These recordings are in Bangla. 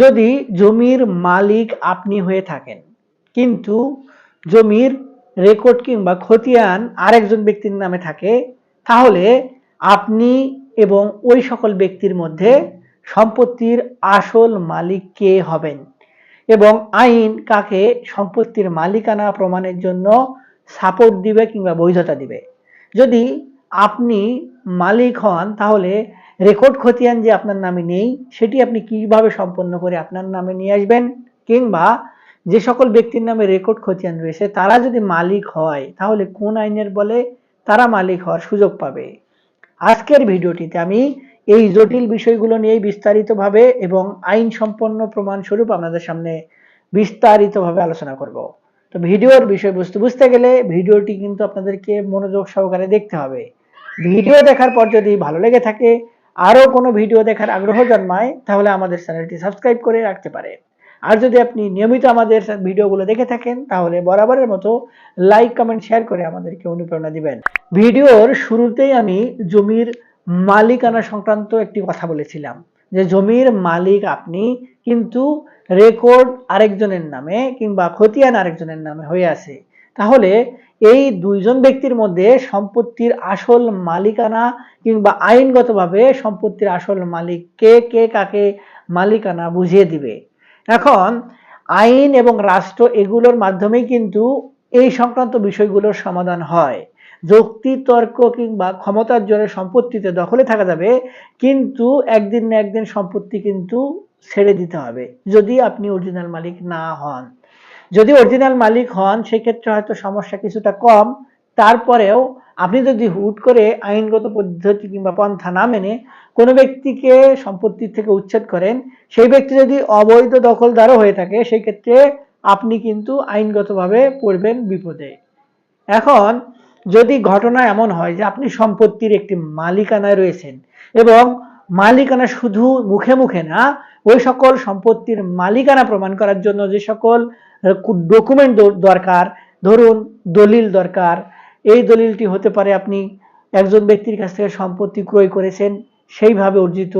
যদি জমির মালিক আপনি হয়ে থাকেন, কিন্তু জমির রেকর্ড কিংবা খতিয়ান আরেকজন ব্যক্তির নামে থাকে, তাহলে আপনি এবং ওই সকল ব্যক্তির মধ্যে সম্পত্তির আসল মালিক কে হবেন এবং আইন কাকে সম্পত্তির মালিকানা প্রমাণের জন্য সাপোর্ট দিবে কিংবা বৈধতা দিবে। যদি আপনি মালিক হন, তাহলে রেকর্ড খতিয়ান যে আপনার নামে নেই, সেটি আপনি কীভাবে সম্পন্ন করে আপনার নামে নিয়ে আসবেন? কিংবা যে সকল ব্যক্তির নামে রেকর্ড খতিয়ান রয়েছে, তারা যদি মালিক হয়, তাহলে কোন আইনের বলে তারা মালিক হওয়ার সুযোগ পাবে? আজকের ভিডিওটিতে আমি এই জটিল বিষয়গুলো নিয়ে বিস্তারিতভাবে এবং আইন সম্পন্ন প্রমাণস্বরূপ আপনাদের সামনে বিস্তারিতভাবে আলোচনা করব। তো ভিডিওর বিষয়বস্তু বুঝতে গেলে ভিডিওটি কিন্তু আপনাদেরকে মনোযোগ সহকারে দেখতে হবে। ভিডিও দেখার পর যদি ভালো লেগে থাকে আরও কোনো ভিডিও দেখার আগ্রহ জন্মায়, তাহলে আমাদের চ্যানেলটি সাবস্ক্রাইব করে রাখতে পারে। আর যদি আপনি নিয়মিত আমাদের ভিডিওগুলো দেখে থাকেন, তাহলে বরাবরের মতো লাইক কমেন্ট শেয়ার করে আমাদেরকে অনুপ্রেরণা দিবেন। ভিডিওর শুরুতেই আমি জমির মালিকানা সংক্রান্ত একটি কথা বলেছিলাম, যে জমির মালিক আপনি কিন্তু রেকর্ড আরেকজনের নামে কিংবা খতিয়ান আরেকজনের নামে হয়ে আছে। তাহলে এই দুইজন ব্যক্তির মধ্যে সম্পত্তির আসল মালিকানা কিংবা আইনগতভাবে সম্পত্তির আসল মালিক কে কে কাকে মালিকানা বুঝিয়ে দিবে। এখন আইন এবং রাষ্ট্র এগুলোর মাধ্যমেই কিন্তু এই সংক্রান্ত বিষয়গুলোর সমাধান হয়। যুক্তি, তর্ক কিংবা ক্ষমতার জোরে সম্পত্তিতে দখলে থাকা যাবে, কিন্তু একদিন না একদিন সম্পত্তি কিন্তু ছেড়ে দিতে হবে, যদি আপনি অরিজিনাল মালিক না হন। যদি অরিজিনাল মালিক হন, সেক্ষেত্রে হয়তো সমস্যা কিছুটা কম। তারপরেও আপনি যদি হুট করে আইনগত পদ্ধতি কিংবা পন্থা না মেনে কোনো ব্যক্তিকে সম্পত্তির থেকে উচ্ছেদ করেন, সেই ব্যক্তি যদি অবৈধ দখলদারও হয়ে থাকে সেই ক্ষেত্রে আপনি কিন্তু আইনগতভাবে পড়বেন বিপদে। এখন, যদি ঘটনা এমন হয় যে আপনি সম্পত্তির একটি মালিকানায় রয়েছেন এবং মালিকানা শুধু মুখে মুখে না, ওই সকল সম্পত্তির মালিকানা প্রমাণ করার জন্য যে সকল ডকুমেন্ট দরকার, ধরুন দলিল দরকার, এই দলিলটি হতে পারে আপনি একজন ব্যক্তির কাছ থেকে সম্পত্তি ক্রয় করেছেন, সেইভাবে অর্জিত,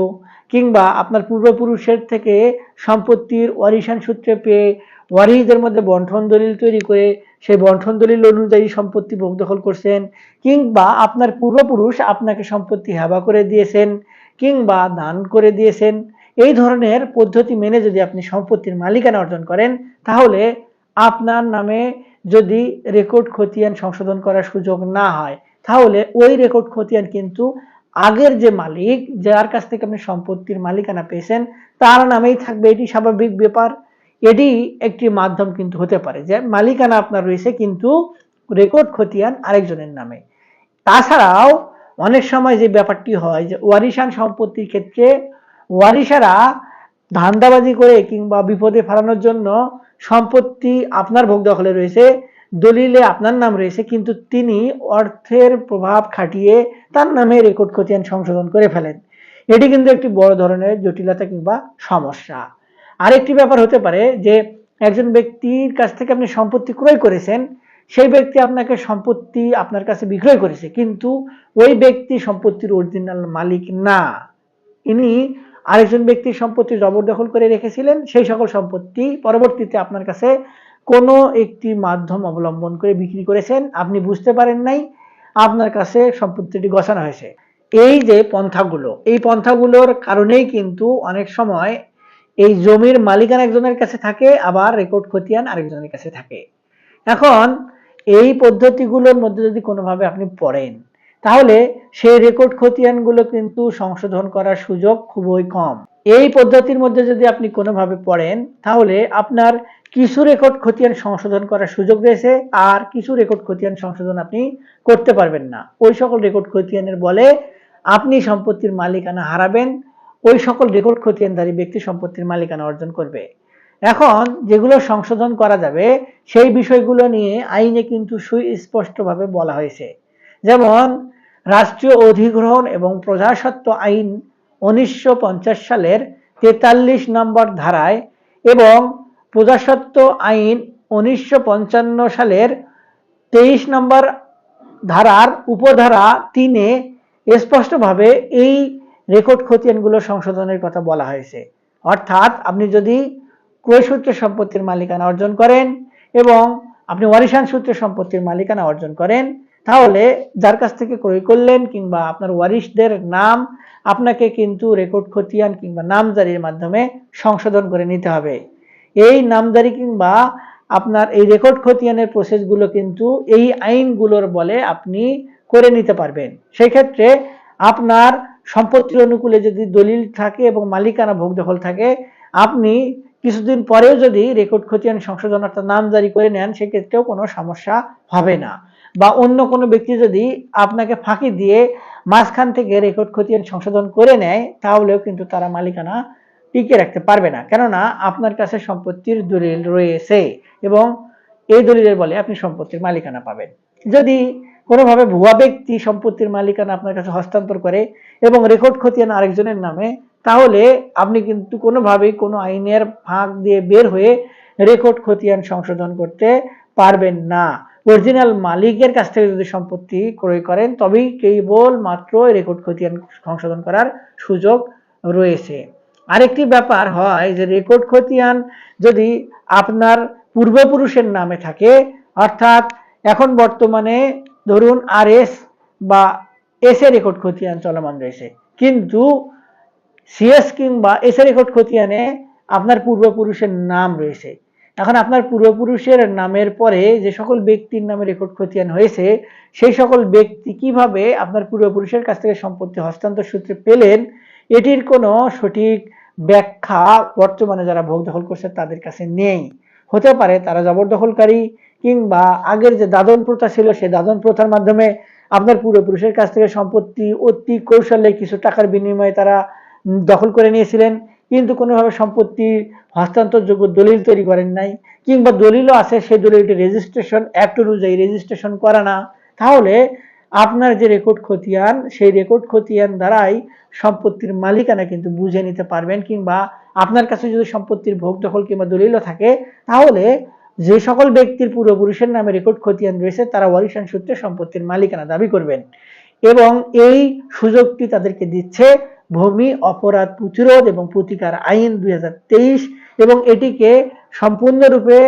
কিংবা আপনার পূর্বপুরুষের থেকে সম্পত্তির ওয়ারিশান সূত্রে পেয়ে ওয়ারিসদের মধ্যে বন্ঠন দলিল তৈরি করে সেই বন্ঠন দলিল অনুযায়ী সম্পত্তি ভোগ দখল করছেন, কিংবা আপনার পূর্বপুরুষ আপনাকে সম্পত্তি হেবা করে দিয়েছেন, কিংবা দান করে দিয়েছেন, এই ধরনের পদ্ধতি মেনে যদি আপনি সম্পত্তির মালিকানা অর্জন করেন, তাহলে আপনার নামে যদি রেকর্ড খতিয়ান সংশোধন করার সুযোগ না হয়, তাহলে ওই রেকর্ড খতিয়ান কিন্তু আগের যে মালিক, যার কাছ থেকে আপনি সম্পত্তির মালিকানা পেয়েছেন, তার নামেই থাকবে, এটি স্বাভাবিক ব্যাপার। এটি একটি মাধ্যম কিন্তু হতে পারে। যে মালিকানা আপনার রয়েছে কিন্তু রেকর্ড খতিয়ান আরেকজনের নামে। তাছাড়াও অনেক সময় যে ব্যাপারটি হয় যে ওয়ারিশান সম্পত্তির ক্ষেত্রে ওয়ারিশারা ধান্দাবাজি করে কিংবা বিপদে ফেরানোর জন্য সম্পত্তি আপনার ভোগ দখলে রয়েছে, দলিলে আপনার নাম রয়েছে, কিন্তু তিনি অর্থের প্রভাব খাটিয়ে তার নামে রেকর্ড খতিয়ান সংশোধন করে ফেলেন। এটি কিন্তু একটি বড় ধরনের জটিলতা কিংবা সমস্যা। আরেকটি ব্যাপার হতে পারে যে একজন ব্যক্তির কাছ থেকে আপনি সম্পত্তি ক্রয় করেছেন, সেই ব্যক্তি আপনাকে সম্পত্তি আপনার কাছে বিক্রয় করেছে, কিন্তু ওই ব্যক্তি সম্পত্তির অরিজিনাল মালিক না। ইনি আরেকজন ব্যক্তির সম্পত্তি জবরদখল করে রেখেছিলেন, সেই সকল সম্পত্তি পরবর্তীতে আপনার কাছে কোনো একটি মাধ্যম অবলম্বন করে বিক্রি করেছেন, আপনি বুঝতে পারেন নাই, আপনার কাছে সম্পত্তিটি গছানো হয়েছে। এই যে পন্থাগুলো, এই পন্থাগুলোর কারণেই কিন্তু অনেক সময় এই জমির মালিকানা একজনের কাছে থাকে, আবার রেকর্ড খতিয়ান আরেকজনের কাছে থাকে। এখন এই পদ্ধতিগুলোর মধ্যে যদি কোনোভাবে আপনি পড়েন, তাহলে সেই রেকর্ড খতিয়ানগুলো কিন্তু সংশোধন করার সুযোগ খুবই কম। এই পদ্ধতির মধ্যে যদি আপনি কোনোভাবে পড়েন, তাহলে আপনার কিছু রেকর্ড খতিয়ান সংশোধন করার সুযোগ রয়েছে, আর কিছু রেকর্ড খতিয়ান সংশোধন আপনি করতে পারবেন না। ওই সকল রেকর্ড খতিয়ানের বলে আপনি সম্পত্তির মালিকানা হারাবেন ওই সকল রেকর্ড খতিয়ানধারী ব্যক্তি সম্পত্তির মালিকানা অর্জন করবে। এখন যেগুলো সংশোধন করা যাবে, সেই বিষয়গুলো নিয়ে আইনে কিন্তু সুস্পষ্টভাবে বলা হয়েছে। যেমন, রাষ্ট্রীয় অধিগ্রহণ এবং প্রজাসত্ব আইন উনিশশো পঞ্চাশ সালের তেতাল্লিশ নম্বর ধারায় এবং প্রজাসত্ব আইন উনিশশো পঞ্চান্ন সালের তেইশ নম্বর ধারার উপধারা তিনে স্পষ্টভাবে এই রেকর্ড খতিয়ানগুলো সংশোধনের কথা বলা হয়েছে। অর্থাৎ আপনি যদি ক্রয় সূত্রে সম্পত্তির মালিকানা অর্জন করেন এবং আপনি ওয়ারিশান সূত্রে সম্পত্তির মালিকানা অর্জন করেন, তাহলে যার কাছ থেকে ক্রয় করলেন কিংবা আপনার ওয়ারিশদের নাম, আপনাকে কিন্তু রেকর্ড খতিয়ান কিংবা নামজারির মাধ্যমে সংশোধন করে নিতে হবে। এই নামজারি কিংবা আপনার এই রেকর্ড খতিয়ানের প্রসেসগুলো কিন্তু এই আইনগুলোর বলে আপনি করে নিতে পারবেন। সেই ক্ষেত্রে আপনার সম্পত্তির অনুকূলে যদি দলিল থাকে এবং মালিকানা ভোগ দখল থাকে, আপনি কিছুদিন পরেও যদি রেকর্ড খতিয়ান সংশোধন অর্থাৎ নাম জারি করে নেন, সেক্ষেত্রেও কোনো সমস্যা হবে না। বা অন্য কোনো ব্যক্তি যদি আপনাকে ফাঁকি দিয়ে মাঝখান থেকে রেকর্ড খতিয়ান সংশোধন করে নেয়, তাহলেও কিন্তু তারা মালিকানা টিকে রাখতে পারবে না। কেননা আপনার কাছে সম্পত্তির দলিল রয়েছে এবং এই দলিলের বলে আপনি সম্পত্তির মালিকানা পাবেন। যদি কোনোভাবে ভুয়া ব্যক্তি সম্পত্তির মালিকানা আপনার কাছে হস্তান্তর করে এবং রেকর্ড খতিয়ান আরেকজনের নামে, তাহলে আপনি কিন্তু কোনোভাবেই কোনো আইনের ফাঁক দিয়ে বের হয়ে রেকর্ড খতিয়ান সংশোধন করতে পারবেন না। অরিজিনাল মালিকের কাছ থেকে যদি সম্পত্তি ক্রয় করেন, তবেই কেবল মাত্র রেকর্ড খতিয়ান সংশোধন করার সুযোগ রয়েছে। আরেকটি ব্যাপার হয় যে রেকর্ড খতিয়ান যদি আপনার পূর্বপুরুষের নামে থাকে, অর্থাৎ এখন বর্তমানে ধরুন আর এস বা এস এ রেকর্ড খতিয়ান চলমান রয়েছে। কিন্তু সিএস কিংবা এস এ রেকর্ড খতিয়ানে আপনার পূর্বপুরুষের নাম রয়েছে। এখন আপনার পূর্বপুরুষের নামের পরে যে সকল ব্যক্তির নামে রেকর্ড খতিয়ান হয়েছে, সেই সকল ব্যক্তি কীভাবে আপনার পূর্বপুরুষের কাছ থেকে সম্পত্তি হস্তান্তর সূত্রে পেলেন, এটির কোনো সঠিক ব্যাখ্যা বর্তমানে যারা ভোগ দখল করছে তাদের কাছে নেই। হতে পারে তারা জবরদখলকারী কিংবা আগের যে দাদন প্রথা ছিল, সেই দাদন প্রথার মাধ্যমে আপনার পূর্বপুরুষের কাছ থেকে সম্পত্তি অতি কৌশলে কিছু টাকার বিনিময়ে তারা দখল করে নিয়েছিলেন। কিন্তু কোনোভাবে সম্পত্তি হস্তান্তরযোগ্য দলিল তৈরি করেন নাই, কিংবা দলিলও আছে, সেই দলিলটি রেজিস্ট্রেশন অ্যাক্ট অনুযায়ী রেজিস্ট্রেশন করা না। তাহলে আপনার যে রেকর্ড খতিয়ান, সেই রেকর্ড খতিয়ান দ্বারাই সম্পত্তির মালিকানা কিন্তু বুঝে নিতে পারবেন, কিংবা আপনার কাছে যদি সম্পত্তির ভোগ দখল কিংবা দলিলও থাকে, তাহলে যে সকল ব্যক্তির পূর্বপুরুষের নামে রেকর্ড খতিয়ান রয়েছে, তারা ওয়ারিশান সূত্রে সম্পত্তির মালিকানা দাবি করবেন। এবং এই সুযোগটি তাদেরকে দিচ্ছে ভূমি অপরাধ প্রতিরোধ এবং প্রতিকার আইন দুই এবং এটিকে সম্পূর্ণরূপে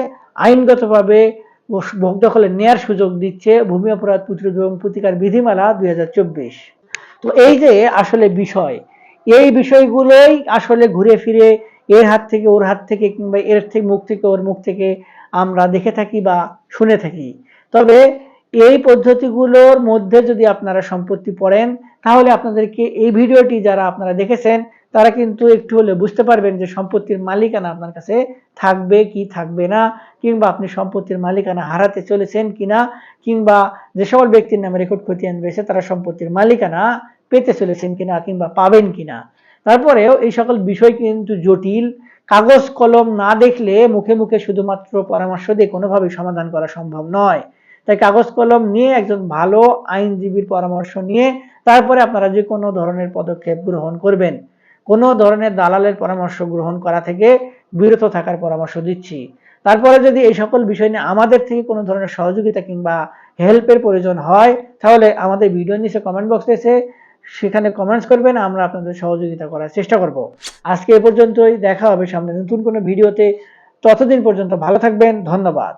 আইনগতভাবে ভোগ দখলে নেয়ার সুযোগ দিচ্ছে ভূমি অপরাধ প্রতিরোধ এবং প্রতিকার বিধিমালা দুই হাজার চব্বিশ। তো এই যে আসলে বিষয়, এই বিষয়গুলোই আসলে ঘুরে ফিরে এর হাত থেকে, ওর হাত থেকে কিংবা এর থেকে, মুখ থেকে, ওর মুখ থেকে আমরা দেখে থাকি বা শুনে থাকি। তবে এই পদ্ধতিগুলোর মধ্যে যদি আপনারা সম্পত্তি পড়েন, তাহলে আপনাদেরকে এই ভিডিওটি যারা আপনারা দেখেছেন, তারা কিন্তু একটু হলে বুঝতে পারবেন যে সম্পত্তির মালিকানা আপনার কাছে থাকবে কি থাকবে না, কিংবা আপনি সম্পত্তির মালিকানা হারাতে চলেছেন কিনা, কিংবা যে সকল ব্যক্তির নামে রেকর্ড খতিয়ান রয়েছে, তারা সম্পত্তির মালিকানা পেতে চলেছেন কিনা, কিংবা পাবেন কিনা। তারপরেও এই সকল বিষয় কিন্তু জটিল। কাগজ কলম না দেখলে মুখে মুখে শুধুমাত্র পরামর্শ দিয়ে কোনোভাবেই সমাধান করা সম্ভব নয়। তাই কাগজ কলম নিয়ে একজন ভালো আইনজীবীর পরামর্শ নিয়ে তারপরে আপনারা যে কোনো ধরনের পদক্ষেপ গ্রহণ করবেন। কোনো ধরনের দালালের পরামর্শ গ্রহণ করা থেকে বিরত থাকার পরামর্শ দিচ্ছি। তারপরে যদি এই সকল বিষয় নিয়ে আমাদের থেকে কোনো ধরনের সহযোগিতা কিংবা হেল্পের প্রয়োজন হয়, তাহলে আমাদের ভিডিও নিচে কমেন্ট বক্সে এসে সেখানে কমেন্টস করবেন, আমরা আপনাদের সহযোগিতা করার চেষ্টা করব। আজকে এ পর্যন্তই, দেখা হবে সামনে নতুন কোনো ভিডিওতে। ততদিন পর্যন্ত ভালো থাকবেন, ধন্যবাদ।